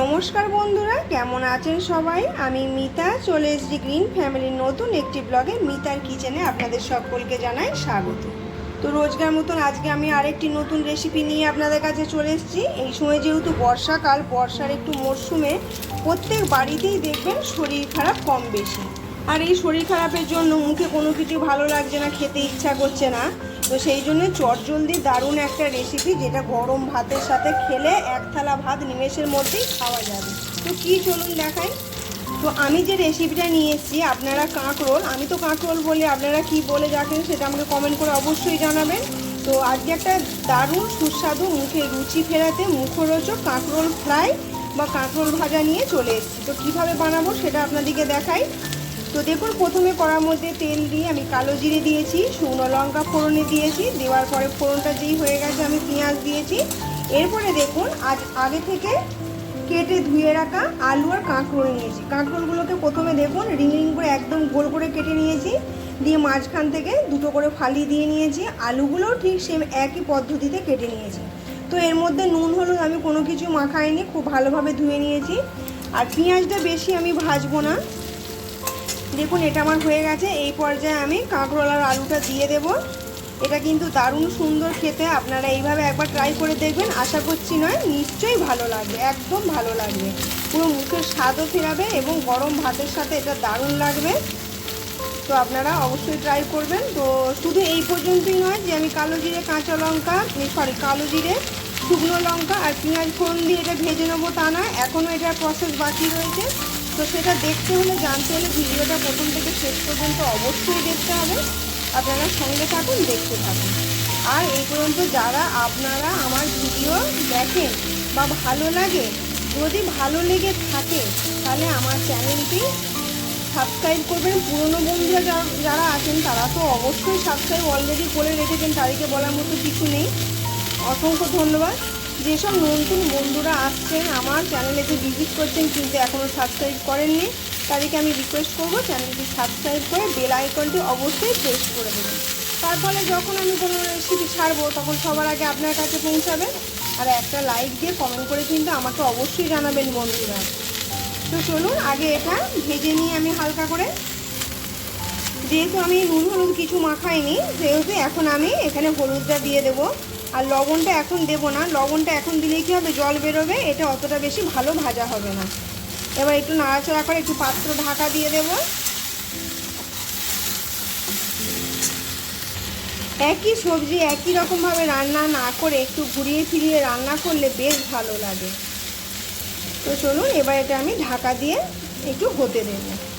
নমস্কার বন্ধুরা, কেমন আছেন সবাই? আমি মিতা, চলে এসেছি গ্রিন ফ্যামিলির নতুন একটি ব্লগে মিতার কিচেনে আপনাদের সকলকে জানাই স্বাগত। তো রোজগার মতন আজকে আমি আরেকটি নতুন রেসিপি নিয়ে আপনাদের কাছে চলে এসেছি। এই সময় যেহেতু বর্ষাকাল, বর্ষার একটু মরশুমে প্রত্যেক বাড়িতেই দেখবেন শরীর খারাপ কম বেশি। আর এই শরীর খারাপের জন্য মুখে কোনো কিছু ভালো লাগছে না, খেতে ইচ্ছা করছে না। তো সেই জন্য চটজলদি দারুণ একটা রেসিপি যেটা গরম ভাতের সাথে খেলে এক থালা ভাত নিমেষের মধ্যেই খাওয়া যাবে। তো কি চলুন দেখাই? তো আমি যে রেসিপিটা নিয়ে এসেছি, আপনারা কাঁকরোল, আমি তো কাঁকরোল বলে, আপনারা কি বলে রাখেন সেটা আমাকে কমেন্ট করে অবশ্যই জানাবেন। তো আজকে একটা দারুণ সুস্বাদু মুখে রুচি ফেরাতে মুখরোচক কাঁকরোল ফ্রাই বা কাঁকরোল ভাজা নিয়ে চলে এসেছি। তো কীভাবে বানাবো সেটা আপনাদেরকে দেখাই। তো দেখুন, প্রথমে কড়ার মধ্যে তেল দিয়ে আমি কালো জিরে দিয়েছি, শুকনো লঙ্কা ফোড়নে দিয়েছি, দেওয়ার পরে ফোড়নটা যেই হয়ে গেছে আমি পেঁয়াজ দিয়েছি। এরপরে দেখুন, আজ আগে থেকে কেটে ধুয়ে রাখা আলু আর কাঁকরোল নিয়েছি। কাঁকরোলগুলোকে প্রথমে দেখুন রিং রিং করে একদম গোল করে কেটে নিয়েছি। দিয়ে মাঝখান থেকে দুটো করে ফালি দিয়ে নিয়েছি। আলুগুলোও ঠিক সেম একই পদ্ধতিতে কেটে নিয়েছি। তো এর মধ্যে নুন, হলুদ আমি কোনো কিছু মাখাইনি, খুব ভালোভাবে ধুয়ে নিয়েছি। আর পেঁয়াজটা বেশি আমি ভাজবো না। দেখুন, এটা আমার হয়ে গেছে। এই পর্যায়ে আমি কাঁকরোল আর আলুটা দিয়ে দেব। এটা কিন্তু দারুণ সুন্দর খেতে। আপনারা এইভাবে একবার ট্রাই করে দেখবেন। আশা করছি নয়, নিশ্চয়ই ভালো লাগবে, একদম ভালো লাগবে। পুরো মুখের স্বাদও ফেরাবে এবং গরম ভাতের সাথে এটা দারুণ লাগবে। তো আপনারা অবশ্যই ট্রাই করবেন। তো শুধু এই পর্যন্তই নয় যে আমি কালো জিরে, কাঁচা লঙ্কা সরি কালো জিরে, শুকনো লঙ্কা আর পেঁয়াজ ফোড়ন দিয়ে এটা ভেজে নেব তা না এখনও এটার প্রসেস বাকি রয়েছে। তো সেটা দেখতে হলে জানতে হলে ভিডিওটা প্রথম থেকে শেষ পর্যন্ত অবশ্যই দেখতে হবে। আপনারা সঙ্গে থাকুন, দেখতে থাকুন। আর এই পর্যন্ত যারা আপনারা আমার ভিডিও দেখেন বা ভালো লাগে, যদি ভালো লেগে থাকে, তাহলে আমার চ্যানেলটি সাবস্ক্রাইব করবেন। পুরনো বন্ধুরা যারা আছেন, তারা তো অবশ্যই সাবস্ক্রাইব অলরেডি করে রেখেছেন, তাদেরকে বলার মতো কিছু নেই। অসংখ্য ধন্যবাদ। যেসব নতুন বন্ধুরা আসছেন, আমার চ্যানেলেতে ভিজিট করছেন কিন্তু এখনও সাবস্ক্রাইব করেননি, তাদেরকে আমি রিকোয়েস্ট করব চ্যানেলটি সাবস্ক্রাইব করে বেল আইকনটি অবশ্যই প্রেস করে দেবেন। তার ফলে যখন আমি কোনো রেসিপি ছাড়বো, তখন সবার আগে আপনার কাছে পৌঁছাবে। আর একটা লাইক দিয়ে কমেন্ট করে কিন্তু আমাকে অবশ্যই জানাবেন বন্ধুরা। তো চলুন, আগে এটা ভেজে নিয়ে আমি হালকা করে। যেহেতু আমি নুন হলুদ কিছু মাখাইনি, সেহেতু এখন আমি এখানে হলুদটা দিয়ে দেবো। আর লবণটা এখন দেবো না। লবণটা এখন দিলে কী হবে? জল বেরোবে। এটা অতটা বেশি ভালো ভাজা হবে না। এবার একটু নাড়াচাড়া করে একটু পাত্র ঢাকা দিয়ে দেব। একই সবজি, একই রকমভাবে রান্না না করে একটু ঘুরিয়ে ফিরিয়ে রান্না করলে বেশ ভালো লাগে। তো চলুন, এবার এটা আমি ঢাকা দিয়ে একটু হতে দেব।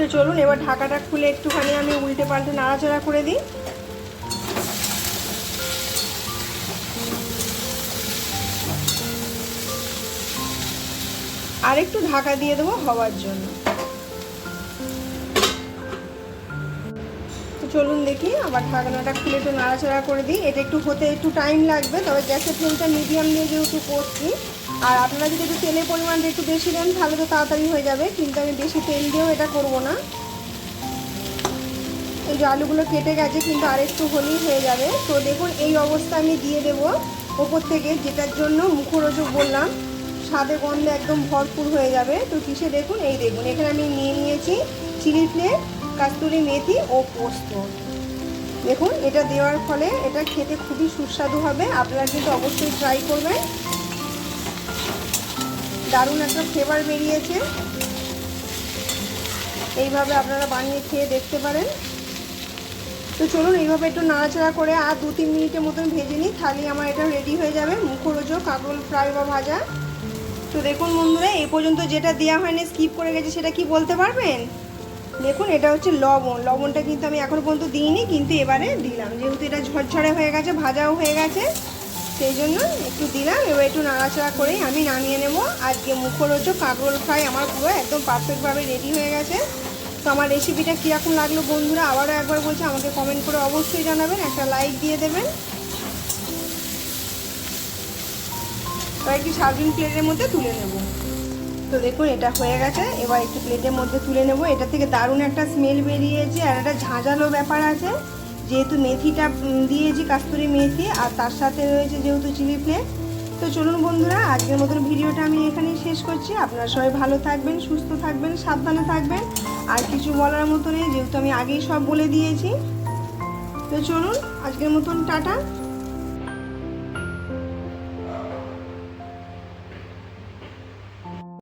তো চলুন, এবার ঢাকাটা খুলে একটুখানি আমি উল্টে পাল্টে নাড়াচাড়া করে দিই। আর একটু ঢাকা দিয়ে দেবো হওয়ার জন্য। তো চলুন দেখি, আবার ঢাকনাটা খুলে একটু নাড়াচাড়া করে দিই। এটা একটু হতে একটু টাইম লাগবে, তবে গ্যাসের ফ্লেমটা মিডিয়াম দিয়ে যেহেতু করছি আর আপনারা যদি একটু তেলের পরিমাণটা একটু বেশি দেন তাহলে তো তাড়াতাড়ি হয়ে যাবে। কিন্তু আমি বেশি তেল দিয়েও এটা করব না। এই যে আলুগুলো কেটে গেছে, কিন্তু আরেকটু হলেই হয়ে যাবে। তো দেখুন, এই অবস্থা আমি দিয়ে দেব ওপর থেকে, যেটার জন্য মুখরোচক বললাম। স্বাদে গন্ধে একদম ভরপুর হয়ে যাবে। তো কিসে দেখুন, এই দেখুন, এখানে আমি নিয়ে নিয়েছি চিলি ফ্লেম কাস্তুরি মেথি ও পোস্ত। দেখুন, এটা দেওয়ার ফলে এটা খেতে খুবই সুস্বাদু হবে। আপনারা কিন্তু অবশ্যই ট্রাই করবেন। দারুণ একটা ফ্লেভার বেরিয়েছে। এইভাবে আপনারা বানিয়ে খেয়ে দেখতে পারেন। তো চলুন এইভাবে একটু নাড়াচাড়া করে আর দু তিন মিনিটের মতন ভেজে নিই। তাহলে আমার এটা রেডি হয়ে যাবে। মুখরোচক কাকল ফ্রাই বা ভাজা। তো দেখুন বন্ধুরা এই পর্যন্ত যেটা দেওয়া হয়নি স্কিপ করে গেছে, সেটা কি বলতে পারবেন? দেখুন, এটা হচ্ছে লবণ। লবণটা কিন্তু আমি এখনও পর্যন্ত দিইনি, কিন্তু এবারে দিলাম। যেহেতু এটা ঝরঝরে হয়ে গেছে, ভাজাও হয়ে গেছে। সেই জন্য একটু দিলাম, এবার একটু নাড়াচাড়া করেই আমি নামিয়ে নেব। আজকে মুখরোচক কাঁকরোল ফ্রাই আমার পুরো একদম পারফেক্টভাবে রেডি হয়ে গেছে। তো আমার রেসিপিটা কীরকম লাগল বন্ধুরা আবারও একবার বলছি, আমাকে কমেন্ট করে অবশ্যই জানাবেন, একটা লাইক দিয়ে দেবেন। কয়েকটি সার্ভিং প্লেটের মধ্যে তুলে নেব। তো দেখুন, এটা হয়ে গেছে। এবার একটু প্লেটের মধ্যে তুলে নেব। এটা থেকে দারুণ একটা স্মেল বেরিয়েছে, আর একটা ঝাঁঝালো ব্যাপার আছে। যেহেতু মেথিটা দিয়েছি কাস্তুরি মেথি, আর তার সাথে রয়েছে যেহেতু চিলি ফ্লেক্স তো চলুন বন্ধুরা, আজকের মতন ভিডিওটা আমি এখানেই শেষ করছি। আপনারা সবাই ভালো থাকবেন, সুস্থ থাকবেন, সাবধানে থাকবেন। আর কিছু বলার মতো নেই, যেহেতু আমি আগেই সব বলে দিয়েছি। তো চলুন, আজকের মতন টাটা।